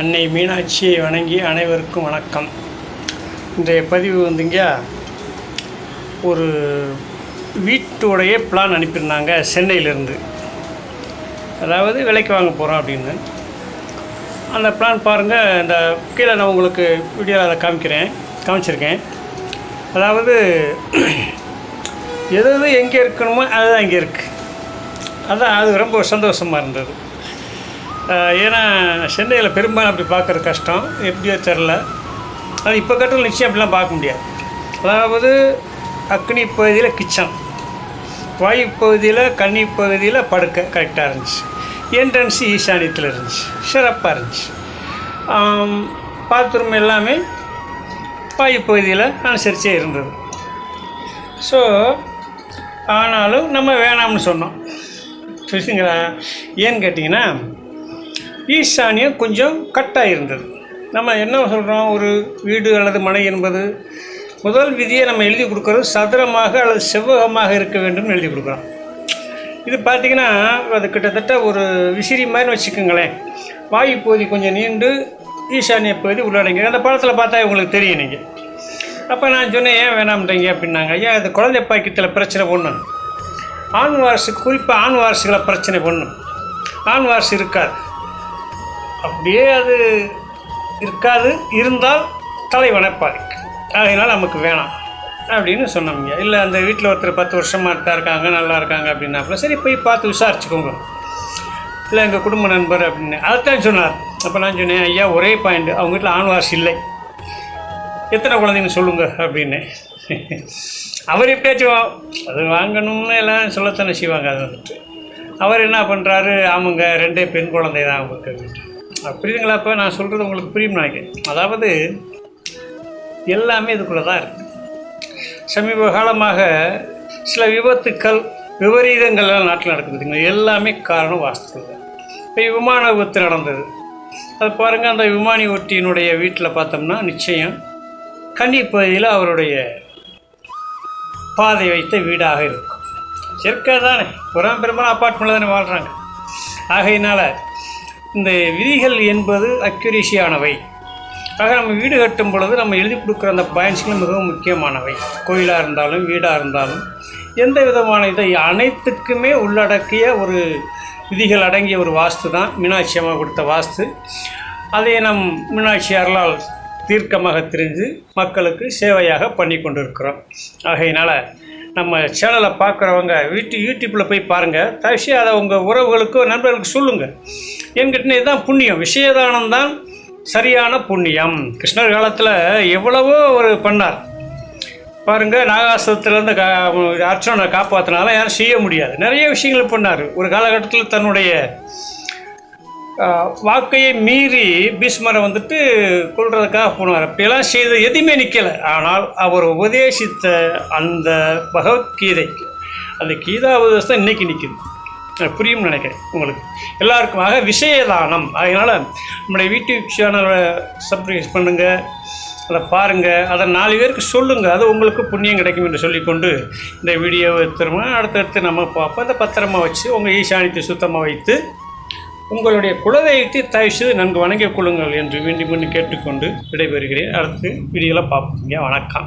அன்னை மீனாட்சியை வணங்கி அனைவருக்கும் வணக்கம். இன்றைய பதிவு வந்துங்க ஒரு வீட்டுடைய பிளான் அனுப்பியிருந்தாங்க சென்னையிலேருந்து. அதாவது விலைக்கு வாங்க போகிறோம் அப்படின்னு. அந்த பிளான் பாருங்கள் இந்த கீழே நான் உங்களுக்கு வீடியோவில் அதை காமிக்கிறேன் காமிச்சிருக்கேன். அதாவது எது எது எங்கே இருக்கணுமோ அதுதான் இங்கே இருக்குது அதான் அது ரொம்ப சந்தோஷமாக இருந்தது. ஏன்னா சென்னையில் பெரும்பாலும் அப்படி பார்க்குறது கஷ்டம். எப்படியோ தெரில அது இப்போ கட்டல் நிச்சயம் அப்படிலாம் பார்க்க முடியாது. அதாவது அக்னி பகுதியில் கிச்சன். வாயு பகுதியில் கன்னி பகுதியில் படுக்கை. கரெக்டாக இருந்துச்சு. என்ட்ரன்ஸ் ஈசானியத்தில் இருந்துச்சு. சிறப்பாக இருந்துச்சு. பாத்ரூம் எல்லாமே வாயு பகுதியில் அனுசரிச்சே இருந்தது. ஸோ ஆனாலும் நம்ம வேணாம்னு சொன்னோம். சரிங்களா ஏன்னு கேட்டிங்கன்னா ஈசானியம் கொஞ்சம் கட்டாக இருந்தது நம்ம என்ன சொல்கிறோம் ஒரு வீடு அல்லது மனை என்பது முதல் விதியை நம்ம எழுதி கொடுக்குறது சதுரமாக அல்லது செவ்வகமாக இருக்க வேண்டும் எழுதி கொடுக்குறோம். இது பார்த்திங்கன்னா அது கிட்டத்தட்ட ஒரு விசிறி மாதிரி வச்சுக்கோங்களேன். வாயு பகுதி கொஞ்சம் நீண்டு ஈசானிய பகுதி உள்ளடங்கி அந்த படத்தில் பார்த்தா உங்களுக்கு தெரியும் நீங்கள் அப்போ நான் சொன்னேன் ஏன் வேணாம்ன்றீங்க அப்படின்னாங்க. ஏன் அது குழந்தை பாக்கியத்தில் பிரச்சனை ஒன்று ஆண் வாரிசு குறிப்பாக ஆண் வாரிசுகளை பிரச்சனை பண்ணும் ஆண் வாரிசு இருக்காது. அப்படியே அது இருக்காது. இருந்தால் தலைவனை பாதிக்கும் அதனால் நமக்கு வேணாம் அப்படின்னு சொன்னோம்ங்க இல்லை அந்த வீட்டில் ஒருத்தர் பத்து வருஷமாக தான் இருக்காங்க நல்லா இருக்காங்க அப்படின்னாப்புல சரி போய் பார்த்து விசாரிச்சுக்கோங்க. இல்லை எங்கள் குடும்ப நண்பர் அப்படின்னு. அதைத்தான் சொன்னார். அப்போ நான் சொன்னேன் ஐயா ஒரே பாயிண்ட் அவங்க வீட்டில் ஆண்வாஸ் இல்லை. எத்தனை குழந்தைங்க சொல்லுங்கள் அப்படின்னு. அவர் எப்படியாச்சும் அது வாங்கணும்னு எல்லாம் சொல்லத்தானே செய்வாங்க அது வந்துட்டு. அவர் என்ன பண்ணுறாரு ஆமாங்க ரெண்டே பெண் குழந்தை தான் அவங்களுக்கு. புரியுதுங்களா? அப்போ நான் சொல்கிறது உங்களுக்கு புரியும் நினைக்கிறேன். அதாவது எல்லாமே இதுக்குள்ளே தான் இருக்குது சமீப காலமாக சில விபத்துக்கள் விபரீதங்கள்லாம் நாட்டில் நடக்குது எல்லாமே காரணம் வாஸ்துக்கள் தான். இப்போ விமான விபத்து நடந்தது. அது பாருங்கள் அந்த விமானி ஒட்டியினுடைய வீட்டில் பார்த்தோம்னா நிச்சயம் கன்னி பகுதியில் அவருடைய பாதை வைத்த வீடாக இருக்கும். இயற்கை தானே. புறம் பெரும்பாலும் அப்பார்ட்மெண்ட்டில் தானே வாழ்கிறாங்க ஆகையினால் இந்த விதிகள் என்பது அக்யூரேசியானவை. ஆக நம்ம வீடு கட்டும் பொழுது நம்ம எழுதி கொடுக்குற அந்த பாயிண்ட்ஸ்களும் மிகவும் முக்கியமானவை. கோயிலாக இருந்தாலும் வீடாக இருந்தாலும் எந்த விதமான இதை அனைத்துக்குமே உள்ளடக்கிய ஒரு விதிகள் அடங்கிய ஒரு வாஸ்து தான் மீனாட்சி அம்மா கொடுத்த வாஸ்து. அதை நம் மீனாட்சி அருளால் தீர்க்கமாக தெரிஞ்சு மக்களுக்கு சேவையாக பண்ணி கொண்டிருக்கிறோம். ஆகையினால் நம்ம சேனலை பார்க்குறவங்க வீட்டு யூடியூப்பில் போய் பாருங்கள் தயவுசு அதை உங்கள் உறவுகளுக்கோ நண்பர்களுக்கு சொல்லுங்கள் என்கிட்ட இதுதான் புண்ணியம். விஷயதானம் தான் சரியான புண்ணியம். கிருஷ்ணர் காலத்தில் எவ்வளவோ ஒரு பண்ணார். பாருங்கள் நாகாசுரத்துலேருந்து கா அர்ச்சனை காப்பாற்றினால யாரும் செய்ய முடியாது. நிறைய விஷயங்கள் பண்ணார். ஒரு காலகட்டத்தில் தன்னுடைய வாக்கையை மீறி பீஷ்மரை வந்துட்டு கொள்றதுக்காக போனார். அப்படியெல்லாம் செய்து எதுவுமே நிற்கலை ஆனால் அவர் உபதேசித்த அந்த பகவத்கீதைக்கு அந்த கீதா உபதேசம் இன்னைக்கு நிற்கிது புரியும் புரியும்னு நினைக்கிறேன் உங்களுக்கு. எல்லாருக்கும். ஆக விஷயதானம். அதனால் நம்முடைய யூடியூப் சேனலை சப்ஸ்கிரைப் பண்ணுங்கள் அதை பாருங்கள் அதை நாலு பேருக்கு சொல்லுங்கள் அது உங்களுக்கு புண்ணியம் கிடைக்கும் என்று சொல்லிக்கொண்டு இந்த வீடியோவை திரும்ப அடுத்தடுத்து நம்ம பார்ப்போம். அதை பத்திரமா வச்சு உங்கள் ஈசானியத்தை சுத்தமாக வைத்து உங்களுடைய குலதெய்வத்தை தயவுசெய்து நன்கு வணங்கிக் கொள்ளுங்கள் என்று வேண்டி மீண்டும் கேட்டுக்கொண்டு விடைபெறுகிறேன். அடுத்து வீடியோவில் பார்ப்பீங்க வணக்கம்.